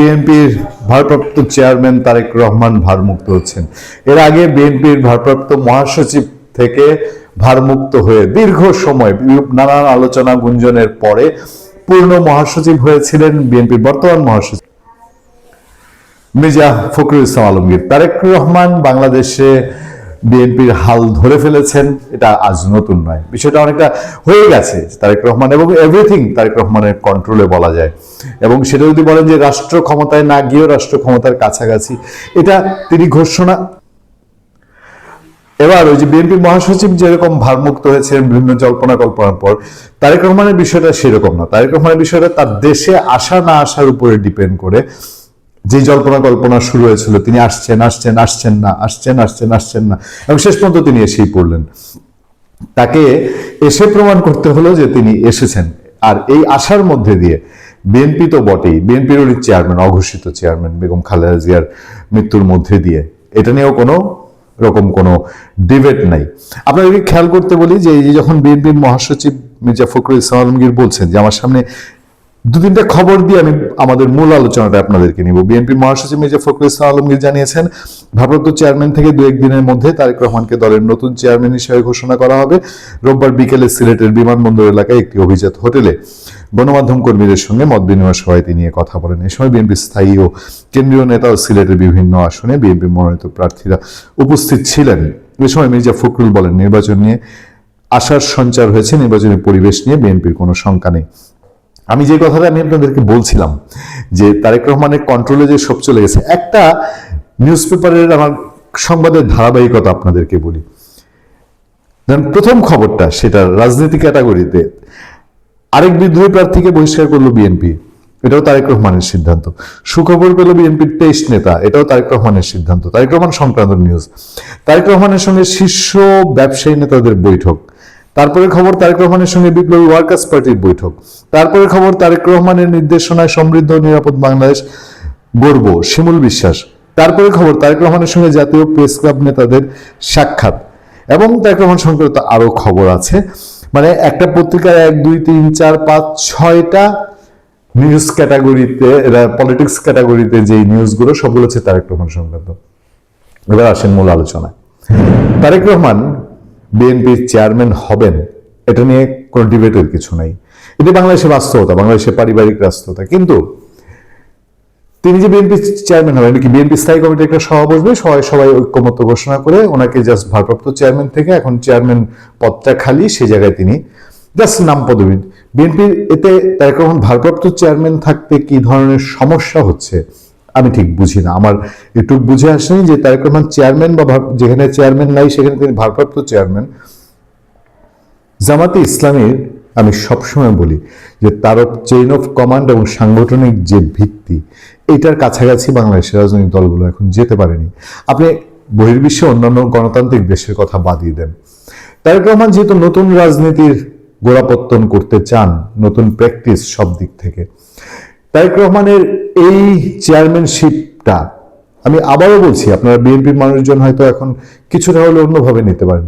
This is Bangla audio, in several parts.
বিএনপির ভারপ্রাপ্ত চেয়ারম্যান তারেক রহমান ভারমুক্ত হচ্ছেন। এর আগে বিএনপির ভারপ্রাপ্ত মহাসচিব থেকে ভারমুক্ত হয়ে দীর্ঘ সময় নানান আলোচনা গুঞ্জনের পরে পূর্ণ মহাসচিব হয়েছিলেন বিএনপির বর্তমান মহাসচিব। মির্জা ফখরুল ইসলাম আলমগীর। তারেক রহমান বাংলাদেশে বিএনপির হাল ধরে ফেলেছেন, এটা আজ নতুন নয়। বিষয়টা অনেকটা হয়ে গেছে তারেক রহমান এবং এভরিথিং তারেক রহমানের কন্ট্রোলে বলা যায়। এবং সেটা যদি বলেন যে রাষ্ট্র ক্ষমতায় না গিয়েও রাষ্ট্র ক্ষমতার কাছাকাছি, এটা তিনি ঘোষণা এবার ওই যে বিএনপি মহাসচিব যেরকম ভারমুক্ত হয়েছে বিভিন্ন জল্পনা কল্পনার পর, তারেক রহমানের বিষয়টা সেরকম না। তারেক রহমানের বিষয়টা তার দেশে আসা না আসার উপরে ডিপেন্ড করে যে জল্পনা কল্পনা শুরু হয়েছিল, তিনি আসছেন আসছেন আসছেন না, আসছেন আসছেন আসছেন না, এবং শেষ পর্যন্ত তিনি এসেই পড়লেন। তাকে এসে প্রমাণ করতে হলো যে তিনি এসেছেন। আর এই আশার মধ্যে দিয়ে বিএনপি তো বটেই, বিএনপির চেয়ারম্যান, অঘোষিত চেয়ারম্যান বেগম খালেদা জিয়ার মৃত্যুর মধ্যে দিয়ে। এটা নিয়েও কোনো রকম কোনো ডিবেট নাই। আপনাদেরকে খেয়াল করতে বলি যে যখন বিএনপির মহাসচিব মির্জা ফখরুল ইসলাম আলমগীর বলছেন যে আমার সামনে দু তিনটা খবর দিয়ে আমি আমাদের মূল আলোচনাটা আপনাদেরকে নিব। বিএনপি মহাসচিব মির্জা ফখরুল ইসলাম আলমগীর জানিয়েছেন, ভারপ্রাপ্ত চেয়ারম্যান থেকে দু একদিনের মধ্যে তারেক রহমানকে দলের নতুন চেয়ারম্যান হিসেবে ঘোষণা করা হবে। রোববার বিকেলে সিলেটের বিমানবন্দর এলাকায় একটি অভিজাত হোটেলে গণমাধ্যম কর্মীদের সঙ্গে মত বিনিময় সভায় তিনি কথা বলেন। এ সময় বিএনপি স্থায়ী ও কেন্দ্রীয় নেতা ও সিলেটের বিভিন্ন আসনে বিএনপি মনোনীত প্রার্থীরা উপস্থিত ছিলেন। এ সময় মির্জা ফখরুল বলেন, নির্বাচন নিয়ে আশার সঞ্চার হয়েছে, নির্বাচনী পরিবেশ নিয়ে বিএনপির কোনো শঙ্কা নেই। আমি যে কথাটা আমি আপনাদেরকে বলছিলাম, যে তারেক রহমানের কন্ট্রোলে যে সব চলে গেছে, একটা নিউজ পেপারের আমার সংবাদের ধারাবাহিকতা আপনাদেরকে বলি। প্রথম খবরটা সেটা রাজনীতি ক্যাটাগরিতে আরেক বিদ্রোহী প্রার্থীকে বহিষ্কার করল বিএনপি এটাও তারেক রহমানের সিদ্ধান্ত। সুখবর পেল বিএনপির তেইশ নেতা, এটাও তারেক রহমানের সিদ্ধান্ত। তারেক রহমান সংক্রান্ত নিউজ তারেক রহমানের সঙ্গে শীর্ষ ব্যবসায়ী নেতাদের বৈঠক। তারপরে খবর তারেক রহমানের সঙ্গে বিপ্লবী ওয়ার্কার্স পার্টির বৈঠক। তারপরে খবর তারেক রহমানের নির্দেশনায় সমৃদ্ধ নিরাপদ বাংলাদেশ গর্ব শিমুল বিশ্বাস। তারপরে খবর তারেক রহমানের সঙ্গে জাতীয় প্রেস ক্লাব নেতাদের সাক্ষাৎ। এবং তারেক রহমান সংক্রান্ত আরও খবর আছে। মানে একটা পত্রিকার এক, দুই, তিন, চার, পাঁচ, ছয়টা নিউজ ক্যাটাগরিতে পলিটিক্স ক্যাটাগরিতে যে নিউজগুলো সবগুলো হচ্ছে তারেক রহমান সংক্রান্ত। এবার আসেন মূল আলোচনায়। তারেক রহমান বিএনপির চেয়ারম্যান হবেন, এটা নিয়ে কোনো ডিবেটের কিছু নাই। এটি বাংলাদেশের বাস্তবতা, বাংলাদেশের পারিবারিক রাষ্ট্রতা, কিন্তু তিনি যে বিএনপি চেয়ারম্যান হবেন কি বিএনপি স্থায়ী কমিটির একটা সভা বসবে সবাই সবাই ঐক্যমত্য ঘোষণা করে ওনাকে জাস্ট ভারপ্রাপ্ত চেয়ারম্যান থেকে এখন চেয়ারম্যান পদটা খালি সেই জায়গায় তিনি জাস্ট নাম পদবী। বিএনপির এতে তারেক রহমান ভারপ্রাপ্ত চেয়ারম্যান থাকতে কি ধরনের সমস্যা হচ্ছে? আমি ঠিক বুঝি না। আমার একটু বুঝে আসেনি যে তারেক রহমান চেয়ারম্যান বা যেখানে চেয়ারম্যান নাই, সেখানে তিনি ভারপ্রাপ্ত চেয়ারম্যান জামাতে ইসলামের আমি সবসময় বলি যে তার চেইন অফ কমান্ড এবং সাংগঠনিক যে ভিত্তি, এটার কাছাকাছি বাংলাদেশের রাজনৈতিক দলগুলো এখন যেতে পারেনি। আপনি বহির্বিশ্বে অন্যান্য গণতান্ত্রিক দেশের কথা বাদিয়ে দেন। তারেক রহমান যেহেতু নতুন রাজনীতির গোড়াপত্তন করতে চান, নতুন প্র্যাকটিস সব দিক থেকে, তারেক রহমানের এই চেয়ারম্যানশিপটা আমি আবারও বলছি, আপনারা বিএনপির মানুষজন হয়তো এখন কিছুটা হলে অন্যভাবে নিতে পারেন।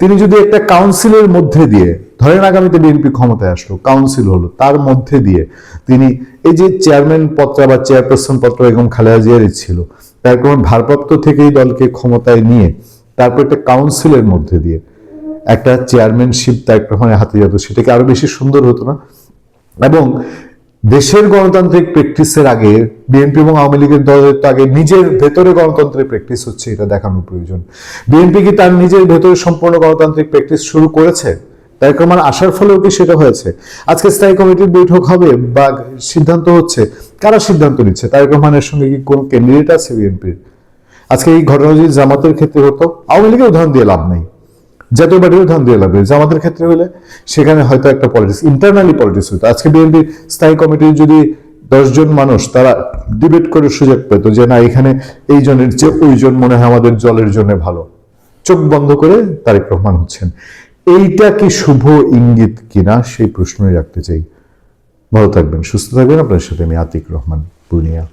তিনি যদি একটা কাউন্সিলের মধ্যে দিয়ে, ধরেন আগামীতে বিএনপি ক্ষমতায় আসলো কাউন্সিল হলো, তার মধ্যে দিয়ে তিনি এই যে চেয়ারম্যান পত্রা বা চেয়ারপারসন পত্র এবং খালেদা জিয়ারই ছিল, তার কোনো ভারপ্রাপ্ত থেকেই দলকে ক্ষমতায় নিয়ে, তারপর একটা কাউন্সিলের মধ্যে দিয়ে একটা চেয়ারম্যানশিপ তারেক রহমানের হাতে যেত, সেটাকে আরও বেশি সুন্দর হতো না? এবং দেশের গণতান্ত্রিক প্র্যাকটিসের আগে বিএনপি এবং আওয়ামী লীগের দলের আগে নিজের ভেতরে গণতন্ত্রের প্র্যাকটিস হচ্ছে, এটা দেখানো প্রয়োজন। বিএনপি কি তার নিজের ভেতরে সম্পূর্ণ গণতান্ত্রিক প্র্যাকটিস শুরু করেছে? তারেক রহমান আসার ফলেও কি সেটা হয়েছে? আজকে স্থায়ী কমিটির বৈঠক হবে বা সিদ্ধান্ত হচ্ছে, কারা সিদ্ধান্ত নিচ্ছে? তারেক রহমানের সঙ্গে কি কোন ক্যান্ডিডেট আছে বিএনপির আজকে এই ঘটনা যদি জামাতের ক্ষেত্রে হতো, আওয়ামী লীগের উদাহরণ দিয়ে লাভ নেই। জাতীয় পার্টির উদাহরণ দিয়ে লাভ যে আমাদের ক্ষেত্রে হলে সেখানে হয়তো একটা পলিটিক্স ইন্টারনালি পলিটিক্স হতো। আজকে বিএনপির স্থায়ী কমিটির যদি দশজন মানুষ তারা ডিবেট করে সুযোগ পেত যে, না, এখানে এই জনের যে ওইজন মনে হয় আমাদের জলের জন্য ভালো। চোখ বন্ধ করে তারেক রহমান হচ্ছেন। এইটা কি শুভ ইঙ্গিত কিনা সেই প্রশ্নই রাখতে চাই। ভালো থাকবেন, সুস্থ থাকবেন। আপনার সাথে আমি আতিক রহমান, পূর্ণিয়া।